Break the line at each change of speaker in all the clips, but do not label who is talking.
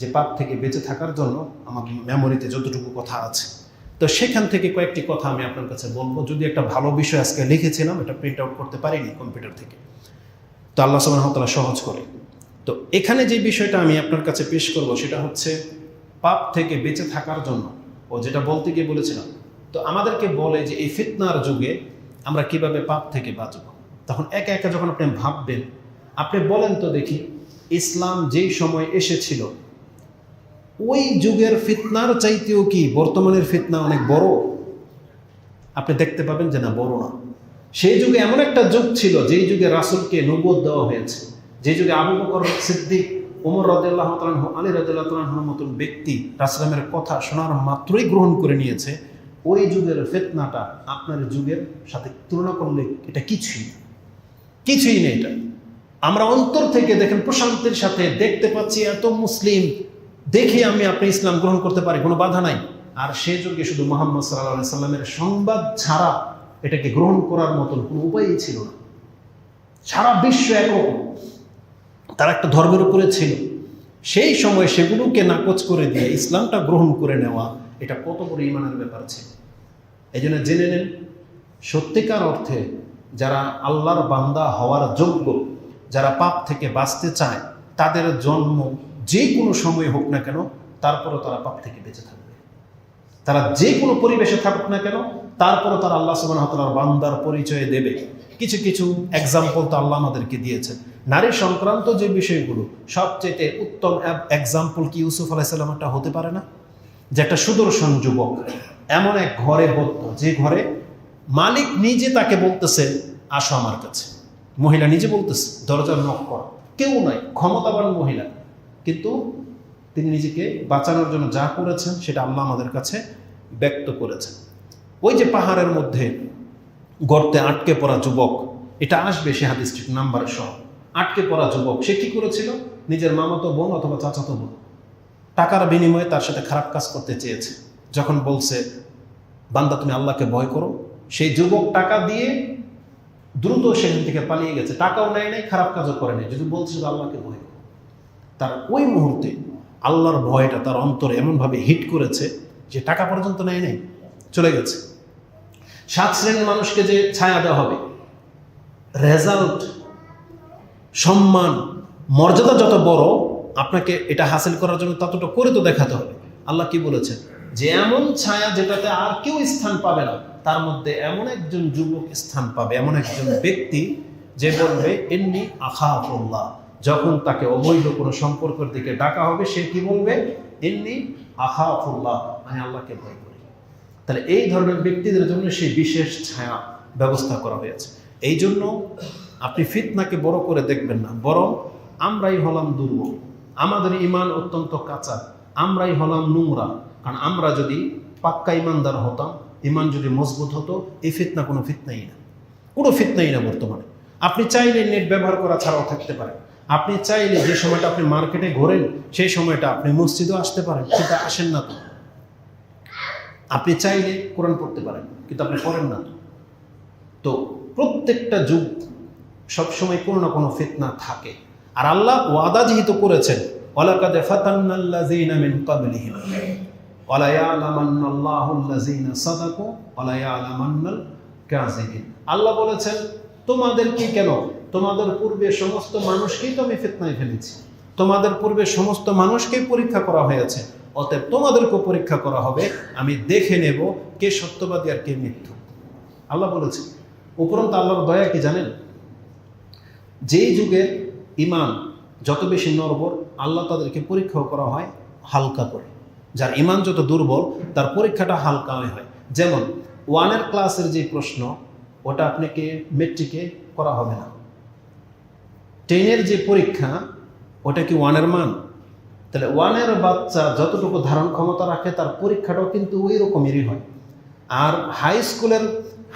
যে পাপ থেকে বেঁচে থাকার জন্য আমার মেমোরিতে যতটুকু কথা আছে। তো সেখান থেকে কয়েকটি কথা আমি আপনার কাছে বলব। যদি একটা ভালো বিষয় আজকে লিখেছিলাম, এটা প্রিন্ট আউট করতে পারিনি কম্পিউটার থেকে। তো আল্লাহ সুবাহতালা সহজ করে। তো এখানে যে বিষয়টা আমি আপনার কাছে পেশ করব, সেটা হচ্ছে পাপ থেকে বেঁচে থাকার জন্য, ও যেটা বলতে গিয়ে বলেছিলাম, তো আমাদেরকে বলে যে এই ফিতনার যুগে আমরা কীভাবে পাপ থেকে বাঁচব? তখন একা একা যখন আপনি ভাববেন, আপনি বলেন তো দেখি, ইসলাম যেই সময় এসেছিল ওই যুগের ফিতনার চাইতেও কি? বর্তমানের ফিতনা অনেক বড়? আপনি দেখতে পাবেন যে না, বড় না। সেই যুগে এমন একটা যুগ ছিল, যেই যুগে রাসুলকে নবদ দেওয়া হয়েছে। যে যুগে আবু বকর সিদ্দিক, ওমর রাদিল্লাহ তালাহ আলী রাদিল্লাহ তালাহর মতন ব্যক্তি রাসলামের কথা শোনার মাত্রই গ্রহণ করে নিয়েছে, ওই যুগের ফেতনাটা আপনার যুগের সাথে তুলনা করলে এটা কিছুই না। কিছুই নেই এটা। আমরা অন্তর থেকে দেখেন প্রশান্তির সাথে দেখতে পাচ্ছি এত মুসলিম দেখে আমি আপনি ইসলাম গ্রহণ করতে পারি, কোনো বাধা নাই। আর সে যুগে শুধু মোহাম্মদ সাল্লাহ সাল্লামের সংবাদ ছাড়া এটাকে গ্রহণ করার মতন কোনো উপায়ই ছিল না। সারা বিশ্ব একরকম তার একটা ধর্মের উপরে ছিল। সেই সময় সেগুলোকে নাকচ করে দিয়ে ইসলামটা গ্রহণ করে নেওয়া, এটা কত বড় ইমানের ব্যাপার ছিল। এই জন্য জেনে নেন, সত্যিকার অর্থে যারা আল্লাহর বান্দা হওয়ার যোগ্য, যারা পাপ থেকে বাঁচতে চায়, তাদের জন্ম যে কোনো সময় হোক না কেন, তারপরও তারা পাপ থেকে বেঁচে থাকবে। তারা যে কোনো পরিবেশে থাকুক না কেন, তারপরও তারা আল্লাহ সুবাহতালার বান্দার পরিচয় দেবে। কিছু কিছু এক্সাম্পল তো আল্লাহ আমাদেরকে দিয়েছেন। নারী সংক্রান্ত যে বিষয়গুলো সবচেয়ে উত্তম এক্সাম্পল কি ইউসুফ আলাইসাল্লামটা হতে পারে না? যে একটা সুদর্শন যুবক, এমন এক ঘরে বদ্ধ যে ঘরে মালিক নিজে তাকে বলতেছে, আসো আমার কাছে। মহিলা নিজে বলতেছে, দরজার নক কর। কেউ নয় ক্ষমতাবান মহিলা। কিন্তু তিনি নিজেকে বাঁচানোর জন্য যা করেছেন, সেটা আল্লাহ আমাদের কাছে ব্যক্ত করেছেন। ওই যে পাহাড়ের মধ্যে গর্তে আটকে পড়া যুবক, এটা আসবে সে হাদিসটির নাম্বার সহ। আটকে পড়া যুবক, সে কি করেছিল? নিজের মামাতো বোন অথবা চাচাতো বোন টাকার বিনিময়ে তার সাথে খারাপ কাজ করতে চেয়েছে। যখন বলছে, বান্দা, তুমি আল্লাহকে ভয় করো। সেই যুবক টাকা দিয়ে দ্রুত সেখান থেকে পালিয়ে গেছে। টাকাও নেয় নাই, খারাপ কাজও করে যদি বলছে আল্লাহকে ভয় তার ওই মুহূর্তে আল্লাহর ভয়টা তার অন্তরে এমনভাবে হিট করেছে যে টাকা পর্যন্ত নেয় নাই, চলে গেছে। সাত শ্রেণির মানুষকে যে ছায়া দেওয়া হবে রেজাল্ট সম্মান, মর্যাদা যত বড়, আপনাকে এটা হাসিল করার জন্য ততটা করে তো দেখাতে হবে। আল্লাহ কি বলেছেন? যে এমন ছায়া যেটাতে আর কেউ স্থান পাবে না, তার মধ্যে এমন একজন যুবক স্থান পাবে, এমন একজন ব্যক্তি যে বলবে এমনি আখাফুল্লাহ। যখন তাকে অবৈধ কোনো সম্পর্কের দিকে ডাকা হবে, সে কি বলবে? এমনি আখাফুল্লাহ, আমি আল্লাহকে ভয় করি। তাহলে এই ধরনের ব্যক্তিদের জন্য সেই বিশেষ ছায়া ব্যবস্থা করা হয়েছে। এই জন্য আপনি ফিতনাকে বড় করে দেখবেন না, বরং আমরাই হলাম দুর্বল। আমাদের ইমান অত্যন্ত কাঁচা, আমরাই হলাম নোংরা। কারণ আমরা যদি পাক্কা ইমানদার হতাম ইমান যদি মজবুত হতো, এই ফিতনা কোনো ফিতনাই না। কোনো ফিতনাই না বর্তমানে। আপনি চাইলে নেট ব্যবহার করা ছাড়াও থাকতে পারেন। আপনি চাইলে যে সময়টা আপনি মার্কেটে ঘোরেন, সেই সময়টা আপনি মসজিদেও আসতে পারেন, কিন্তু আসেন না তো। আপনি চাইলে কোরআন পড়তে পারেন, কিন্তু আপনি পড়েন না তো। তো প্রত্যেকটা যুগ সবসময় কোনো না কোনো ফিতনা থাকে। আর আল্লাহ ওয়াদা যেহেতু করেছেন, ওয়ালাকাদে ফাতান্নাল্লাযীনা মিন ক্বাবলিহিম। ওয়ালা ইয়ালামান্নাল্লাহুল্লাযীনা সাদাকু, ওয়ালা ইয়ালামান্নাল কাযিবিন। আল্লাহ বলেছেন, তোমাদেরকে কেন তোমাদের পূর্বে সমস্ত মানুষকেই তো আমি ফেতনায় ফেলেছি। তোমাদের পূর্বে সমস্ত মানুষকেই পরীক্ষা করা হয়েছে। অতএব তোমাদেরকেও পরীক্ষা করা হবে। আমি দেখে নেব কে সত্যবাদী আর কে মিথ্যু। আল্লাহ বলেছে, উপরন্ত আল্লাহর দয়া কি জানেন? যেই যুগের ইমান যত বেশি নর্বর আল্লাহ তাদেরকে পরীক্ষাও করা হয় হালকা করে। যার ইমান যত দুর্বল, তার পরীক্ষাটা হালকা হয়। যেমন, ওয়ানের ক্লাসের যে প্রশ্ন, ওটা আপনাকে মেট্রিকে করা হবে না। টেনের যে পরীক্ষা, ওটা কি ওয়ানের মান? তাহলে ওয়ানের বাচ্চা যতটুকু ধারণ ক্ষমতা রাখে, তার পরীক্ষাটাও কিন্তু ওই রকমেরই হয়। আর হাই স্কুলের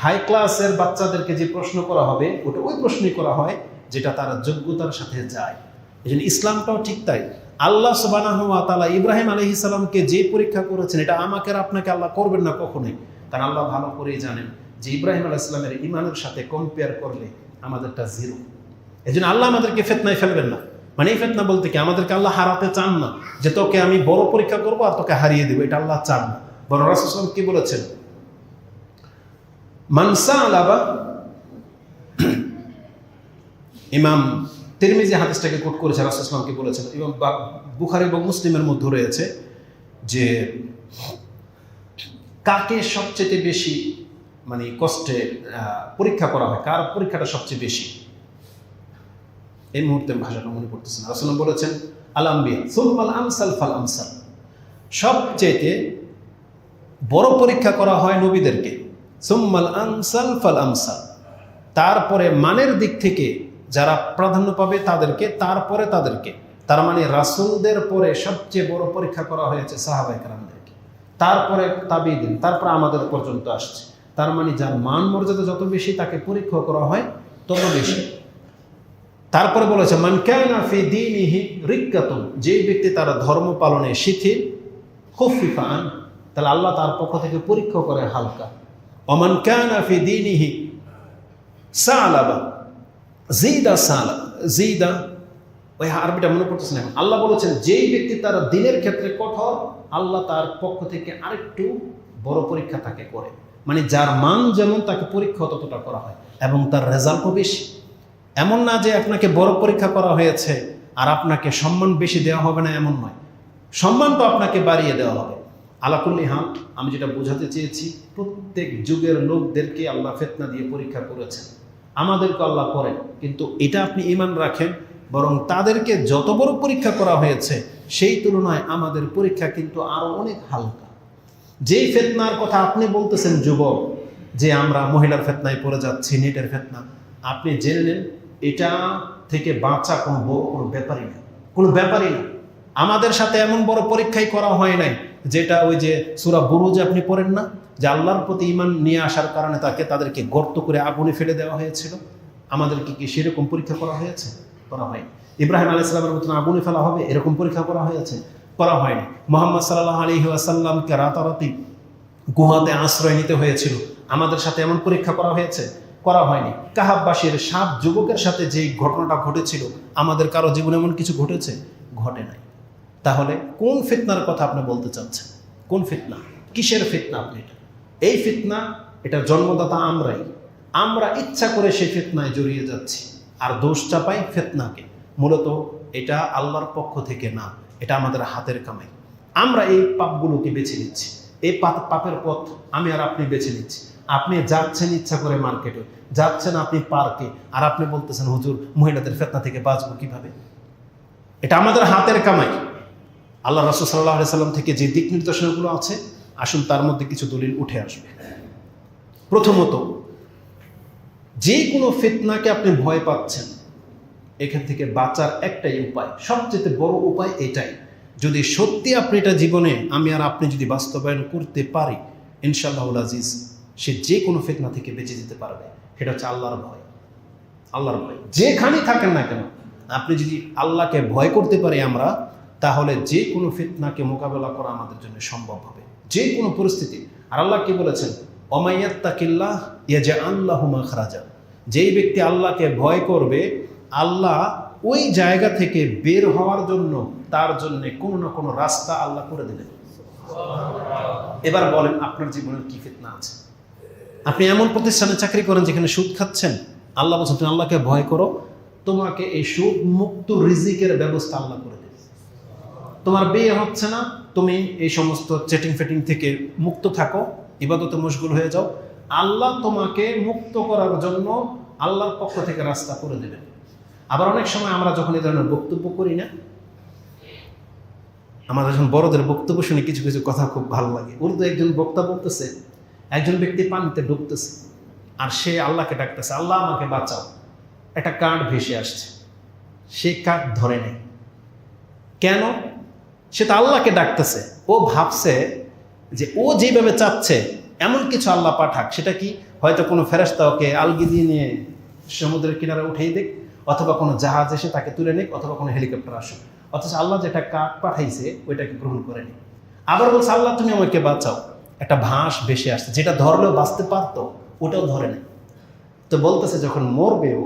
হাই ক্লাসের বাচ্চাদেরকে যে প্রশ্ন করা হবে, ওটা ওই প্রশ্নই করা হয় যেটা তার যোগ্যতার সাথে যায়। এই জন্য ইসলামটাও ঠিক তাই। আল্লাহ সুবানাহুয়া তালা ইব্রাহিম আলহি ইসালামকে যে পরীক্ষা করেছেন, এটা আমাকে আর আপনাকে আল্লাহ করবেন না কখনোই। কারণ আল্লাহ ভালো করেই জানেন যে ইব্রাহিম আলাহ ইসলামের ইমানের সাথে কম্পেয়ার করলে আমাদেরটা জিরো এই জন্য আল্লাহ আমাদেরকে ফেতনায় ফেলবেন না। মানে এই ফেতনা বলতে কি? আমাদেরকে আল্লাহ হারাতে চান না। যে তোকে আমি বড় পরীক্ষা করব আর তোকে হারিয়ে দেবো, এটা আল্লাহ চান না। বড় রাসুসলাম কি বলেছেন? মানসা আলাবা ইমাম তিরমিজি হাদিসটাকে কোট করেছে রাসুসলাম কি বলেছেন। এবং বুখারি এবং মুসলিমের মধ্যে রয়েছে যে কাকে সবচেয়ে বেশি মানে কষ্টে পরীক্ষা করা হয়, কার পরীক্ষাটা সবচেয়ে বেশি? এই মুহূর্তে ভাষাটা মনে পড়তেছে না। রাসুল বলেছেন আলাম্বিয়া সুলমাল আমসাল ফাল আমসাল। সবচেয়ে বড় পরীক্ষা করা হয় নবীদেরকে সুম্মাল আমসাল ফাল আমসাল। তারপরে মানের দিক থেকে যারা প্রাধান্য পাবে তাদেরকে, তারপরে তাদেরকে। তার মানে রাসুলদের পরে সবচেয়ে বড় পরীক্ষা করা হয়েছে সাহাবাইকরামদেরকে তারপরে তাবিদিন তারপরে আমাদের পর্যন্ত আসছে। তার মানে যার মান মর্যাদা যত বেশি তাকে পরীক্ষা করা হয় তত বেশি। তারপরে বলেছে, মান কানা ফি দীনিহি রিক্কাতুন যে ব্যক্তি তার ধর্ম পালনে শিথিল খুফিফান তাহলে আল্লাহ তার পক্ষ থেকে পরীক্ষা করে হালকা। অমান কানা ফি দীনিহি সালাবা জিদা সালা, জিদা, ওই আরবিটা মনে পড়তেছে না আল্লাহ বলেছেন, যেই ব্যক্তি তার দিনের ক্ষেত্রে কঠোর, আল্লাহ তার পক্ষ থেকে আরেকটু বড় পরীক্ষা তাকে করে। মানে যার মান যেমন তাকে পরীক্ষা ততটা করা হয়, এবং তার রেজাল্টও বেশি। এমন না যে আপনাকে বড় পরীক্ষা করা হয়েছে আর আপনাকে সম্মান বেশি দেওয়া হবে না, এমন নয়। সম্মান তো আপনাকে বাড়িয়ে দেওয়া হবে। আলাকুল্লি হাম আমি যেটা বোঝাতে চেয়েছি, প্রত্যেক যুগের লোকদেরকে আল্লাহ ফেতনা দিয়ে পরীক্ষা করেছেন। আমাদেরকে আল্লাহ করেন, কিন্তু এটা আপনি ইমান রাখেন, বরং তাদেরকে যত বড় পরীক্ষা করা হয়েছে, সেই তুলনায় আমাদের পরীক্ষা কিন্তু আরও অনেক হালকা। যেই ফেতনার কথা আপনি বলতেছেন, যুবক, যে আমরা মহিলার ফেতনায় পড়ে যাচ্ছি, নেটের ফেতনা, আপনি জেনে নেন এটা থেকে বাঁচা কোনো কোনো ব্যাপারই না। কোনো ব্যাপারই না। আমাদের সাথে এমন বড় পরীক্ষাই করা হয় নাই, যেটা ওই যে সুরা বুরুজ আপনি পড়েন না, যে আল্লাহর প্রতি ইমান নিয়ে আসার কারণে তাকে, তাদেরকে গর্ত করে আগুনে ফেলে দেওয়া হয়েছিল। আমাদেরকে কি সেরকম পরীক্ষা করা হয়েছে? করা হয় ইব্রাহিম আলাইসালামের মতন আগুনে ফেলা হবে? এরকম পরীক্ষা করা হয়েছে? করা হয়নি। মোহাম্মদ সাল্লাহ আলী আসাল্লামকে রাতারাতি গুহাতে আশ্রয় নিতে হয়েছিল। আমাদের সাথে এমন পরীক্ষা করা হয়েছে? করা হয়নি। কাহাববাসীর সাত যুবকের সাথে যেই ঘটনাটা ঘটেছিল, আমাদের কারও জীবনে এমন কিছু ঘটেছে? ঘটে নাই। তাহলে কোন ফিতনার কথা আপনি বলতে চাচ্ছেন? কোন ফিতনা? কিসের ফিতনা আপনি এটা? এই ফিতনা, এটা জন্মদাতা আমরাই। আমরা ইচ্ছা করে সেই ফিতনায় জড়িয়ে যাচ্ছি। আর দোষ চাপাই ফেতনাকে। মূলত এটা আল্লাহর পক্ষ থেকে না, এটা আমাদের হাতের কামাই। আমরা এই পাপগুলোকে বেছে নিচ্ছি। এই পাপ- পাপের পথ আমি আর আপনি বেছে নিচ্ছি। আপনি যাচ্ছেন ইচ্ছা করে মার্কেটে, যাচ্ছেন আপনি পার্কে, আর আপনি বলতেছেন, হুজুর, মহিলাদের ফেতনা থেকে বাঁচবো কীভাবে? এটা আমাদের হাতের কামাই। আল্লাহ রাসুল সাল্লাহ সাল্লাম থেকে যে দিক নির্দেশনাগুলো আছে, আসুন তার মধ্যে কিছু দলিল উঠে আসবে। প্রথমত, যে কোনো ফিতনাকে আপনি ভয় পাচ্ছেন, এখান থেকে বাঁচার একটাই উপায়, সবচেয়ে বড় উপায় এটাই। যদি সত্যি আপনি এটা জীবনে, আমি আর আপনি যদি বাস্তবায়ন করতে পারি ইনশাআল্লাহ আজিজ সে যে কোনো ফিতনা থেকে বেঁচে যেতে পারবে। সেটা হচ্ছে আল্লাহর ভয়। আল্লাহর ভয়। যেখানেই থাকেন না কেন, আপনি যদি আল্লাহকে ভয় করতে পারি আমরা, তাহলে যে কোনো ফিতনাকে মোকাবেলা করা আমাদের জন্য সম্ভব হবে। যে কোনো পরিস্থিতি। আর আল্লাহ কি বলেছেন? অমাইয়াত্তাকিল্লাহ ইয়াজা আল্লাহ মাখরাজা যেই ব্যক্তি আল্লাহকে ভয় করবে, আল্লাহ ওই জায়গা থেকে বের হওয়ার জন্য তার জন্য কোনো না কোনো রাস্তা আল্লাহ করে দিলেন এবার বলেন, আপনার জীবনের কি ফিতনা আছে? আপনি এমন প্রতিষ্ঠানে চাকরি করেন যেখানে সুদ খাচ্ছেন, আল্লাহ বলছেন, তুমি আল্লাহকে ভয় করো, তোমাকে এই সুদ মুক্ত রিজিকের ব্যবস্থা আল্লাহ করে দেবে। তোমার বিয়ে হচ্ছে না, তুমি এই সমস্ত চেটিং ফেটিং থেকে মুক্ত থাকো, ইবাদতে মশগুল হয়ে যাও। আল্লাহ তোমাকে মুক্ত করার জন্য আল্লাহর পক্ষ থেকে রাস্তা করে দেবেন আবার অনেক সময় আমরা যখন এই ধরনের বক্তব্য করি না আমাদের যখন বড়দের বক্তব্য শুনে কিছু কিছু কথা খুব ভালো লাগে। উর্দু একজন বক্তা বলতেছে একজন ব্যক্তি পানিতে ডুবতেছে আর সে আল্লাহকে ডাকতেছে, আল্লাহ, আমাকে বাঁচাও। একটা কাঠ ভেসে আসছে, সে কাঠ ধরে নেই। কেন? সে তো আল্লাহকে ডাকতেছে। ও ভাবছে যে ও যেভাবে চাচ্ছে, এমন কিছু আল্লাহ পাঠাক, সেটা কি? হয়তো কোনো ফেরাস্তা ওকে আলগি দিয়ে নিয়ে সমুদ্রের কিনারে উঠেই দেখ অথবা কোনো জাহাজ এসে তাকে তুলে নিক, অথবা কোনো হেলিকপ্টার আসুক। অথচ আল্লাহ যেটা কাঠ পাঠাইছে, ওইটাকে গ্রহণ করে নি আবার বলছে, আল্লাহ, তুমি আমাকে বাঁচাও। একটা ভাঁস ভেসে আসছে, যেটা ধরলেও বাঁচতে পারতো, ওটাও ধরে নেই তো বলতেছে, যখন মরবে ও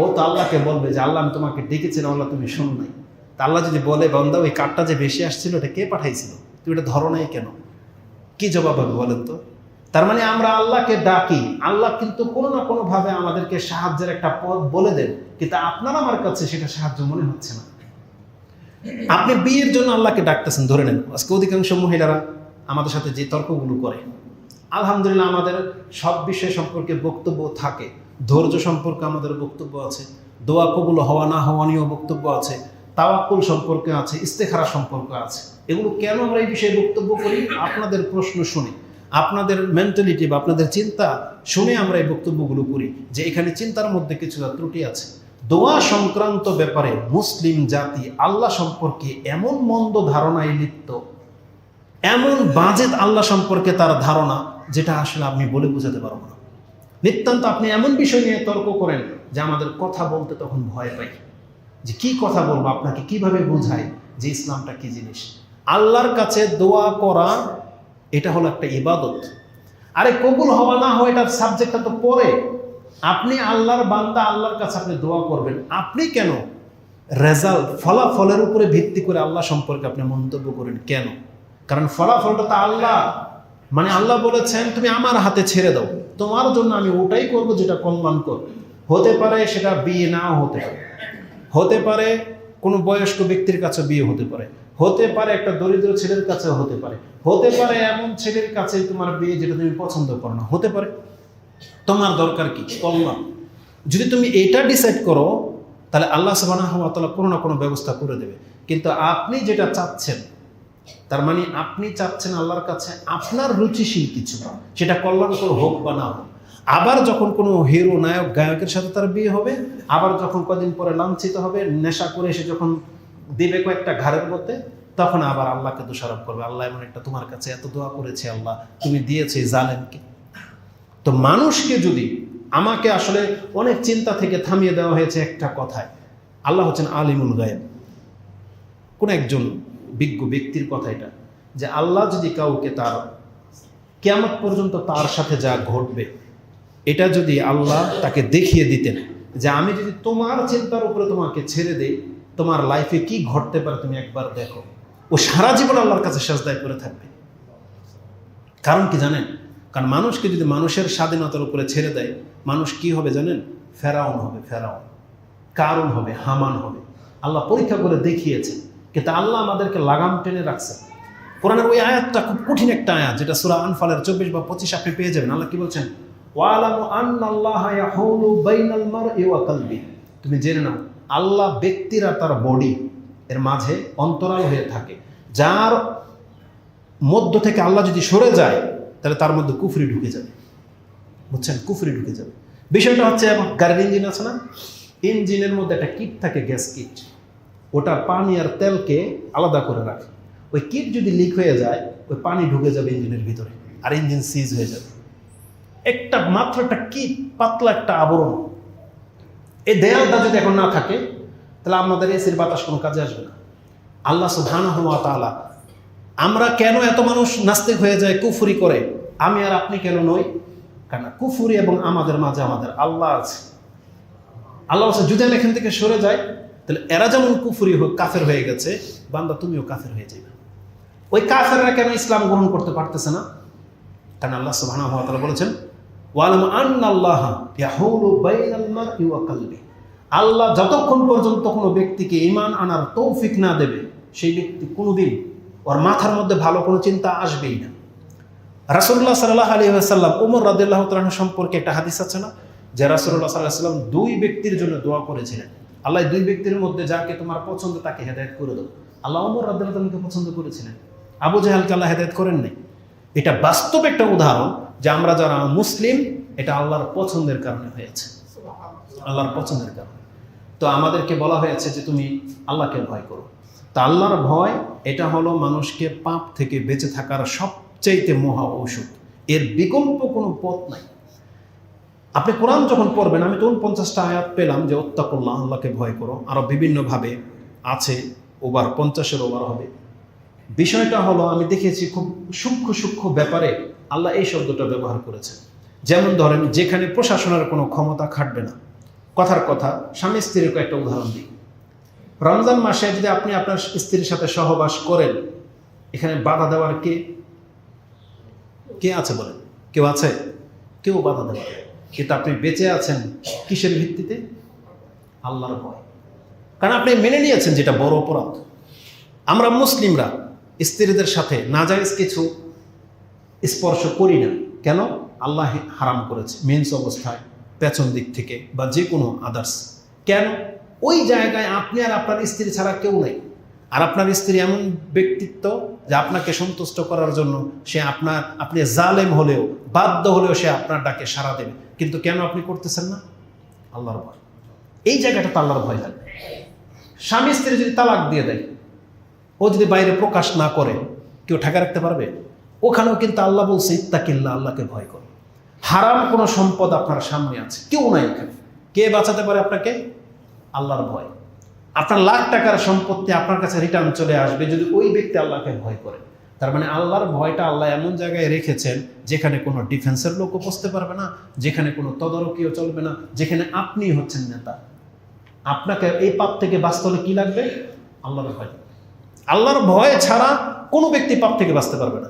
ও তো আল্লাহকে বলবে যে, আল্লাহ, আমি তোমাকে ডেকেছিলাম আল্লাহ তুমি শোন নাই। তা আল্লাহ যদি বলে, বন্দা, ওই কাঠটা যে বেশি আসছিল, এটা কে পাঠাইছিল? তুমি এটা ধরো নাই কেন? কি জবাব হবে বলেন তো? তার মানে আমরা আল্লাহকে ডাকি, আল্লাহ কিন্তু কোনো না কোনো ভাবে আমাদেরকে সাহায্যের একটা পথ বলে দেন, কিন্তু আপনার আমার কাছে সেটা সাহায্য মনে হচ্ছে না। আপনি বিয়ের জন্য আল্লাহকে ডাকতেছেন, ধরে নেন। আজকে অধিকাংশ মহিলারা আমাদের সাথে যে তর্কগুলো করে। আলহামদুলিল্লাহ আমাদের সব বিষয় সম্পর্কে বক্তব্য থাকে। ধৈর্য সম্পর্কে আমাদের বক্তব্য আছে। দোয়া কবুল হওয়া না হওয়া নিয়েও বক্তব্য আছে। তাওয়াক্কুল সম্পর্কে আছে, ইস্তেখারা সম্পর্ক আছে। এগুলো কেন আমরা এই বিষয়ে বক্তব্য করি? আপনাদের প্রশ্ন শুনি। আপনাদের মেন্টালিটি বা আপনাদের চিন্তা শুনে আমরা এই বক্তব্যগুলো করি যে এখানে চিন্তার মধ্যে কিছুটা ত্রুটি আছে। দোয়া সংক্রান্ত ব্যাপারে মুসলিম জাতি আল্লাহ সম্পর্কে এমন মন্দ ধারণায় লিপ্ত এমন বাজেত আল্লাহ সম্পর্কে তার ধারণা যেটা আসলে আপনি বলে বোঝাতে পারব না। নিতান্ত আপনি এমন বিষয় নিয়ে তর্ক করেন যে আমাদের কথা বলতে তখন ভয় পাই। যে কি কথা বলব, আপনাকে কীভাবে বোঝাই যে ইসলামটা কি জিনিস? আল্লাহর কাছে দোয়া করা, এটা হলো একটা ইবাদত। আরে কবুল হওয়া না হয় এটার সাবজেক্টটা তো পরে। আপনি আল্লাহর বান্দা, আল্লাহর কাছে আপনি দোয়া করবেন। আপনি কেন? রেজাল্ট, ফলাফলের উপরে ভিত্তি করে আল্লাহ সম্পর্কে আপনি মন্তব্য করেন কেন? কারণ ফলাফলটা তো আল্লাহ। মানে আল্লাহ বলেছেন, তুমি আমার হাতে ছেড়ে দাও। তোমার জন্য আমি ওটাই করব যেটা কল্যাণকর হতে পারে সেটা বিয়ে নাও হতে পারে। হতে পারে কোনো বয়স্ক ব্যক্তির কাছে বিয়ে হতে পারে। হতে পারে একটা দরিদ্র ছেলের কাছে হতে পারে। হতে পারে এমন ছেলের কাছে তোমার বিয়ে যেটা তুমি পছন্দ করো না। হতে পারে। তোমার দরকার কি? কল্যাণ। যদি তুমি এটা ডিসাইড করো, তাহলে আল্লাহ সুবাহ তালা কোনো না কোনো ব্যবস্থা করে দেবে। কিন্তু আপনি যেটা চাচ্ছেন তার মানে আপনি চাচ্ছেন আল্লাহর কাছে আপনার রুচিশীল কিছু, সেটা কল্যাণকর হোক বা না হোক। আবার যখন কোনো হিরো, নায়ক, গায়কের সাথে তার বিয়ে হবে, আবার যখন কদিন পরে লাঞ্ছিত হবে, নেশা করে এসে যখন দিবে কয়েকটা ঘাড়ের মধ্যে তখন আবার আল্লাহকে দোষারোপ করবে। আল্লাহ এমন একটা তোমার কাছে এত দোয়া করেছে আল্লাহ, তুমি দিয়েছে জালেনকে তো মানুষকে যদি আমাকে আসলে অনেক চিন্তা থেকে থামিয়ে দেওয়া হয়েছে একটা কথায়, আল্লাহ হচ্ছেন আলিমুল গায়েব। কোন একজন বিজ্ঞ ব্যক্তির কথা এটা, যে আল্লাহ যদি কাউকে তার কেমন পর্যন্ত তার সাথে যা ঘটবে, এটা যদি আল্লাহ তাকে দেখিয়ে দিতেন, যে আমি যদি তোমার চিন্তার উপরে তোমাকে ছেড়ে দেই, তোমার লাইফে কি ঘটতে পারে তুমি একবার দেখো। ও সারা জীবন আল্লাহর কাছে সাজদায় করে থাকবে। কারণ কি জানেন? কারণ মানুষকে যদি মানুষের স্বাধীনতার উপরে ছেড়ে দেয়, মানুষ কি হবে জানেন? ফেরাউন হবে, ফেরাউন। কারণ হবে, হামান হবে। আল্লাহ পরীক্ষা করে দেখিয়েছে কিন্তু আল্লাহ আমাদেরকে লাগাম টেনে রাখছে। কোরআনের ওই আয়াতটা খুব কঠিন একটা আয়াত, যেটা সুরা আনফালের চব্বিশ বা পঁচিশ আপনি পেয়ে যাবেন। আল্লাহ কি বলছেন? তুমি জেনে নাও, আল্লাহ ব্যক্তির আর তার বডি এর মাঝে অন্তরাল হয়ে থাকে। যার মধ্য থেকে আল্লাহ যদি সরে যায়, তাহলে তার মধ্যে কুফরি ঢুকে যাবে। বুঝছেন? কুফরি ঢুকে যাবে। বিষয়টা হচ্ছে গাড়ির ইঞ্জিন আছে না? ইঞ্জিনের মধ্যে একটা কিট থাকে, গ্যাস কিট। ওটা পানি আর তেলকে আলাদা করে রাখে। ওই কিট যদি লিক হয়ে যায়, ওই পানি ঢুকে যাবে ইঞ্জিনের ভিতরে আর ইঞ্জিন সিজ হয়ে যাবে। একটা মাত্র একটা কিট, পাতলা একটা আবরণ। এই দেয়ালটা যদি এখন না থাকে, তাহলে আমাদের এসির বাতাস কোনো কাজে আসবে না। আল্লাহ সুধান হওয়া তালা আমরা কেন এত মানুষ নাস্তিক হয়ে যায়, কুফুরি করে? আমি আর আপনি কেন নই? কারণ কুফুরি এবং আমাদের মাঝে আমাদের আল্লাহ আছে। আল্লাহ যদি আমি এখান থেকে সরে যাই তাহলে এরা যেমন কুফুরি হোক, কাফের হয়ে গেছে, বান্দা তুমিও কাফের হয়ে যাবে ওই কাফেররা কেন ইসলাম গ্রহণ করতে পারতেছে না? কারণ আল্লাহ তাআলা বলেছেন, ওয়ালাম আন্নাল্লাহ আল্লাহ যতক্ষণ পর্যন্ত কোনো ব্যক্তিকে ঈমান আনার তৌফিক না দেবে, সেই ব্যক্তি কোনোদিন ওর মাথার মধ্যে ভালো কোনো চিন্তা আসবেই না। রাসুল্লাহ সাল্লাহ আলী আসাল্লাম উমর রাদিল্লাহ তালন সম্পর্কে একটা হাদিস আছে না, যে রাসুল্লাহ সাল্লাহ সাল্লাম দুই ব্যক্তির জন্য দোয়া করেছিলেন। আল্লাহ দুই ব্যক্তির মধ্যে যাকে তোমার পছন্দ তাকে হেদায়ত করে দাও। আল্লাহ উমর রাদিল্লাহ তালকে পছন্দ করেছিলেন? আবু জাহালকে আল্লাহ হেদায়ত করেন নাই। এটা বাস্তব একটা উদাহরণ যে আমরা যারা মুসলিম, এটা আল্লাহর পছন্দের কারণে হয়েছে। আল্লাহর পছন্দের কারণে। তো আমাদেরকে বলা হয়েছে যে তুমি আল্লাহকে ভয় করো। তা আল্লাহর ভয়, এটা হলো মানুষকে পাপ থেকে বেঁচে থাকার সবচাইতে মহা ঔষধ। এর বিকল্প কোনো পথ নাই। আপনি কোরআন যখন পড়বেন, আমি তো পঞ্চাশটা আয়াত পেলাম যে অত্যাকুল্লাহ আল্লাহকে ভয় করো। আরও বিভিন্নভাবে আছে, ওভার পঞ্চাশের ওভার হবে। বিষয়টা হলো, আমি দেখেছি খুব সূক্ষ্ম সূক্ষ্ম ব্যাপারে আল্লাহ এই শব্দটা ব্যবহার করেছেন। যেমন ধরেন, যেখানে প্রশাসনের কোনো ক্ষমতা খাটবে না। কথার কথা, স্বামী স্ত্রীর কয়েকটা উদাহরণ দিই। রমজান মাসে যদি আপনি আপনার স্ত্রীর সাথে সহবাস করেন, এখানে বাধা দেওয়ার কে? কে আছে বলেন? কেউ আছে? কেউ বাধা দেওয়ার। কিন্তু আপনি বেঁচে আছেন কিসের ভিত্তিতে? আল্লাহর ভয়। কারণ আপনি মেনে নিয়েছেন যেটা বড় অপরাধ। আমরা মুসলিমরা স্ত্রীদের সাথে নাজাইজ কিছু স্পর্শ করি না। কেন? আল্লাহ হারাম করেছে মেন্স অবস্থায়, পেছন দিক থেকে বা যে কোনো আদার্স কেন? ওই জায়গায় আপনি আর আপনার স্ত্রী ছাড়া কেউ নেই। আর আপনার স্ত্রী এমন ব্যক্তিত্ব যে আপনাকে সন্তুষ্ট করার জন্য সে আপনার, আপনি জালেম হলেও, বাধ্য হলেও সে আপনার ডাকে সাড়া দেবে। কিন্তু কেন আপনি করতেছেন না? আল্লাহর ভয়। এই জায়গাটা তো আল্লাহর ভয় লাগবে স্বামী স্ত্রী যদি তালাক দিয়ে দেয়, ও যদি বাইরে প্রকাশ না করে, কেউ ঠেকা রাখতে পারবে? ওখানেও কিন্তু আল্লাহ বলছে ইত্তাকিল্লা আল্লাহকে ভয় করো। হারাম কোনো সম্পদ আপনার সামনে আছে। কেউ নাই এখানে। কে বাঁচাতে পারে আপনাকে? আল্লাহর ভয়। আপনার লাখ টাকার সম্পত্তি আপনার কাছে রিটার্ন চলে আসবে যদি ওই ব্যক্তি আল্লাহকে ভয় করে। তার মানে আল্লাহর ভয়টা আল্লাহ এমন জায়গায় রেখেছেন যেখানে কোনো ডিফেন্সের লোকও বসতে পারবে না, যেখানে কোনো তদারকিও চলবে না, যেখানে আপনি হচ্ছেন নেতা। আপনাকে এই পাপ থেকে বাঁচতে হলে কি লাগবে? আল্লাহর ভয়। আল্লাহর ভয় ছাড়া কোনো ব্যক্তি পাপ থেকে বাঁচতে পারবে না।